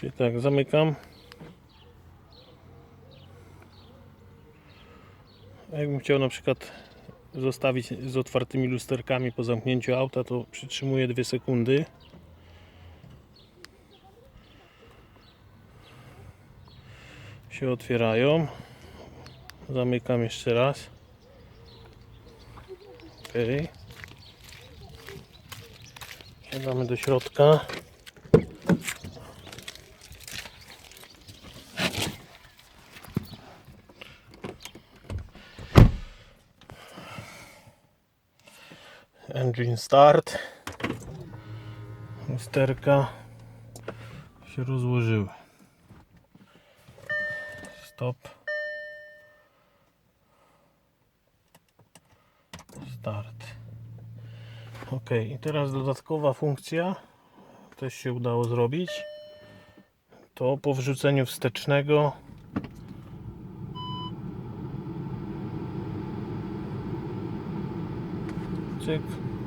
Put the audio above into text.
Czyli tak, zamykam. Jakbym chciał na przykład zostawić z otwartymi lusterkami po zamknięciu auta, to przytrzymuję 2 sekundy. Się otwierają. Zamykam jeszcze raz. Ok. Siadamy do środka. Engine start. Lusterka się rozłożyły. Stop. Start. Ok, i teraz dodatkowa funkcja, też się udało zrobić. To po wrzuceniu wstecznego Hoşçakalın.